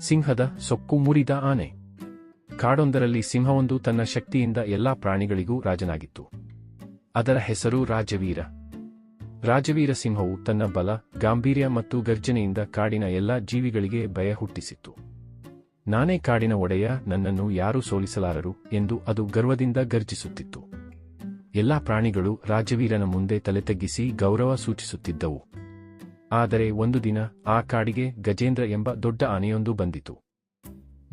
ಸಿಂಹದ ಸೊಕ್ಕು ಮುರಿದ ಆನೆ. ಕಾಡೊಂದರಲ್ಲಿ ಸಿಂಹವೊಂದು ತನ್ನ ಶಕ್ತಿಯಿಂದ ಎಲ್ಲಾ ಪ್ರಾಣಿಗಳಿಗೂ ರಾಜನಾಗಿತ್ತು. ಅದರ ಹೆಸರು ರಾಜವೀರ. ರಾಜವೀರ ಸಿಂಹವು ತನ್ನ ಬಲ, ಗಾಂಭೀರ್ಯ ಮತ್ತು ಗರ್ಜನೆಯಿಂದ ಕಾಡಿನ ಎಲ್ಲಾ ಜೀವಿಗಳಿಗೆ ಭಯ ಹುಟ್ಟಿಸಿತ್ತು. ನಾನೇ ಕಾಡಿನ ಒಡೆಯ, ನನ್ನನ್ನು ಯಾರೂ ಸೋಲಿಸಲಾರರು ಎಂದು ಅದು ಗರ್ವದಿಂದ ಗರ್ಜಿಸುತ್ತಿತ್ತು. ಎಲ್ಲಾ ಪ್ರಾಣಿಗಳು ರಾಜವೀರನ ಮುಂದೆ ತಲೆತಗ್ಗಿಸಿ ಗೌರವ ಸೂಚಿಸುತ್ತಿದ್ದವು. ಆದರೆ ಒಂದು ದಿನ ಆ ಕಾಡಿಗೆ ಗಜೇಂದ್ರ ಎಂಬ ದೊಡ್ಡ ಆನೆಯೊಂದು ಬಂದಿತು.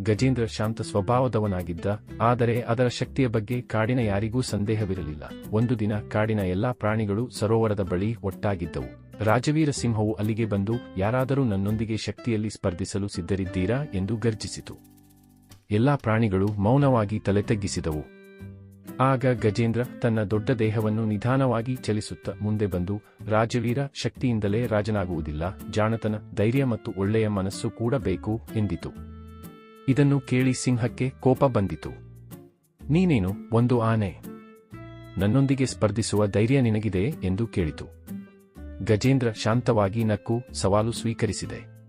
ಗಜೇಂದ್ರ ಶಾಂತ ಸ್ವಭಾವದವನಾಗಿದ್ದ, ಆದರೆ ಅದರ ಶಕ್ತಿಯ ಬಗ್ಗೆ ಕಾಡಿನ ಯಾರಿಗೂ ಸಂದೇಹವಿರಲಿಲ್ಲ. ಒಂದು ದಿನ ಕಾಡಿನ ಎಲ್ಲಾ ಪ್ರಾಣಿಗಳು ಸರೋವರದ ಬಳಿ ಒಟ್ಟಾಗಿದ್ದವು. ರಾಜವೀರ ಸಿಂಹವು ಅಲ್ಲಿಗೆ ಬಂದು, ಯಾರಾದರೂ ನನ್ನೊಂದಿಗೆ ಶಕ್ತಿಯಲ್ಲಿ ಸ್ಪರ್ಧಿಸಲು ಸಿದ್ಧರಿದ್ದೀರಾ? ಎಂದು ಗರ್ಜಿಸಿತು. ಎಲ್ಲಾ ಪ್ರಾಣಿಗಳು ಮೌನವಾಗಿ ತಲೆತಗ್ಗಿಸಿದವು. ಆಗ ಗಜೇಂದ್ರ ತನ್ನ ದೊಡ್ಡ ದೇಹವನ್ನು ನಿಧಾನವಾಗಿ ಚಲಿಸುತ್ತ ಮುಂದೆ ಬಂದು ರಾಜವೀರ ಶಕ್ತಿಯಿಂದಲೇ ರಾಜನಾಗುವುದಿಲ್ಲ, ಜಾಣತನ ಧೈರ್ಯ ಮತ್ತು ಒಳ್ಳೆಯ ಮನಸ್ಸು ಕೂಡ ಬೇಕು ಎಂದಿತು. ಇದನ್ನು ಕೇಳಿ ಸಿಂಹಕ್ಕೆ ಕೋಪ ಬಂದಿತು. ನೀನೇನು, ಒಂದು ಆನೆ? ನನ್ನೊಂದಿಗೆ ಸ್ಪರ್ಧಿಸುವ ಧೈರ್ಯ ನಿನಗಿದೆ ಎಂದು ಕೇಳಿತು. ಗಜೇಂದ್ರ ಶಾಂತವಾಗಿ ನಕ್ಕು ಸವಾಲು ಸ್ವೀಕರಿಸಿದೆ.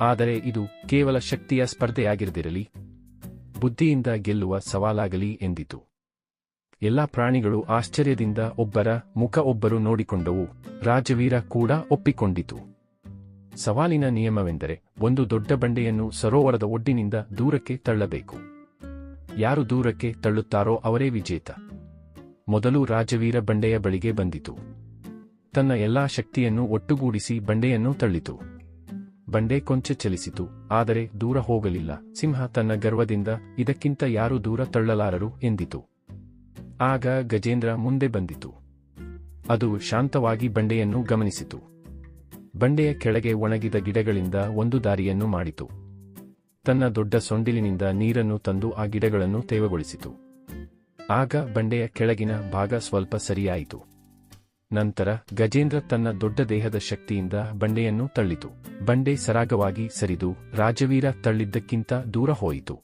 ಆದರೆ ಇದು ಕೇವಲ ಶಕ್ತಿಯ ಸ್ಪರ್ಧೆಯಾಗಿರದಿರಲಿ, ಬುದ್ಧಿಯಿಂದ ಗೆಲ್ಲುವ ಸವಾಲಾಗಲಿ ಎಂದಿತು. ಎಲ್ಲಾ ಪ್ರಾಣಿಗಳು ಆಶ್ಚರ್ಯದಿಂದ ಒಬ್ಬರ ಮುಖ ಒಬ್ಬರು ನೋಡಿಕೊಂಡವು. ರಾಜವೀರ ಕೂಡ ಒಪ್ಪಿಕೊಂಡಿತು. ಸವಾಲಿನ ನಿಯಮವೆಂದರೆ ಒಂದು ದೊಡ್ಡ ಬಂಡೆಯನ್ನು ಸರೋವರದ ಒಡ್ಡಿನಿಂದ ದೂರಕ್ಕೆ ತಳ್ಳಬೇಕು. ಯಾರು ದೂರಕ್ಕೆ ತಳ್ಳುತ್ತಾರೋ ಅವರೇ ವಿಜೇತ. ಮೊದಲು ರಾಜವೀರ ಬಂಡೆಯ ಬಳಿಗೆ ಬಂದಿತು. ತನ್ನ ಎಲ್ಲಾ ಶಕ್ತಿಯನ್ನು ಒಟ್ಟುಗೂಡಿಸಿ ಬಂಡೆಯನ್ನು ತಳ್ಳಿತು. ಬಂಡೆ ಕೊಂಚ ಚಲಿಸಿತು, ಆದರೆ ದೂರ ಹೋಗಲಿಲ್ಲ. ಸಿಂಹ ತನ್ನ ಗರ್ವದಿಂದ ಇದಕ್ಕಿಂತ ಯಾರು ದೂರ ತಳ್ಳಲಾರರು ಎಂದಿತು. ಆಗ ಗಜೇಂದ್ರ ಮುಂದೆ ಬಂದಿತು. ಅದು ಶಾಂತವಾಗಿ ಬಂಡೆಯನ್ನು ಗಮನಿಸಿತು. ಬಂಡೆಯ ಕೆಳಗೆ ಒಣಗಿದ ಗಿಡಗಳಿಂದ ಒಂದು ದಾರಿಯನ್ನು ಮಾಡಿತು. ತನ್ನ ದೊಡ್ಡ ಸೊಂಡಿಲಿನಿಂದ ನೀರನ್ನು ತಂದು ಆ ಗಿಡಗಳನ್ನು ತೇವಗೊಳಿಸಿತು. ಆಗ ಬಂಡೆಯ ಕೆಳಗಿನ ಭಾಗ ಸ್ವಲ್ಪ ಸರಿಯಾಯಿತು. ನಂತರ ಗಜೇಂದ್ರ ತನ್ನ ದೊಡ್ಡ ದೇಹದ ಶಕ್ತಿಯಿಂದ ಬಂಡೆಯನ್ನು ತಳ್ಳಿತು. ಬಂಡೆ ಸರಾಗವಾಗಿ ಸರಿದು ರಾಜವೀರ ತಳ್ಳಿದ್ದಕ್ಕಿಂತ ದೂರ ಹೋಯಿತು.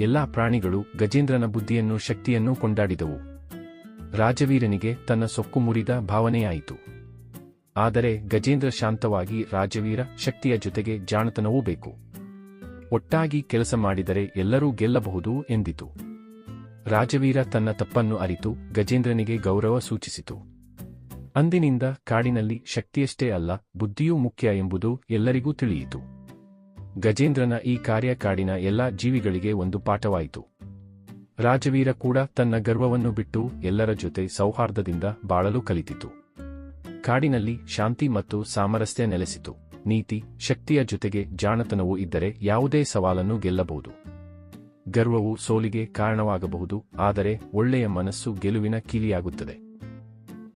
ಎಲ್ಲಾ ಪ್ರಾಣಿಗಳು ಗಜೇಂದ್ರನ ಬುದ್ಧಿಯನ್ನು ಶಕ್ತಿಯನ್ನು ಕೊಂಡಾಡಿದವು. ರಾಜವೀರನಿಗೆ ತನ್ನ ಸೊಕ್ಕು ಮುರಿದ ಭಾವನೆಯಾಯಿತು. ಆದರೆ ಗಜೇಂದ್ರ ಶಾಂತವಾಗಿ ರಾಜವೀರ ಶಕ್ತಿಯ ಜೊತೆಗೆ ಜಾಣತನವೂ ಬೇಕು. ಒಟ್ಟಾಗಿ ಕೆಲಸ ಮಾಡಿದರೆ ಎಲ್ಲರೂ ಗೆಲ್ಲಬಹುದು ಎಂದಿತು. ರಾಜವೀರ ತನ್ನ ತಪ್ಪನ್ನು ಅರಿತು ಗಜೇಂದ್ರನಿಗೆ ಗೌರವ ಸೂಚಿಸಿತು. ಅಂದಿನಿಂದ ಕಾಡಿನಲ್ಲಿ ಶಕ್ತಿಯಷ್ಟೇ ಅಲ್ಲ, ಬುದ್ಧಿಯೂ ಮುಖ್ಯ ಎಂಬುದು ಎಲ್ಲರಿಗೂ ತಿಳಿಯಿತು. ಗಜೇಂದ್ರನ ಈ ಕಾರ್ಯಕಾಡಿನ ಎಲ್ಲ ಎಲ್ಲಾ ಜೀವಿಗಳಿಗೆ ಒಂದು ಪಾಠವಾಯಿತು. ರಾಜವೀರ ಕೂಡ ತನ್ನ ಗರ್ವವನ್ನು ಬಿಟ್ಟು ಎಲ್ಲರ ಜೊತೆ ಸೌಹಾರ್ದದಿಂದ ಬಾಳಲು ಕಲಿತಿತು. ಕಾಡಿನಲ್ಲಿ ಶಾಂತಿ ಮತ್ತು ಸಾಮರಸ್ಯ ನೆಲೆಸಿತು. ನೀತಿ, ಶಕ್ತಿಯ ಜೊತೆಗೆ ಜಾಣತನವೂ ಇದ್ದರೆ ಯಾವುದೇ ಸವಾಲನ್ನು ಗೆಲ್ಲಬಹುದು. ಗರ್ವವು ಸೋಲಿಗೆ ಕಾರಣವಾಗಬಹುದು, ಆದರೆ ಒಳ್ಳೆಯ ಮನಸ್ಸು ಗೆಲುವಿನ ಕೀಲಿಯಾಗುತ್ತದೆ.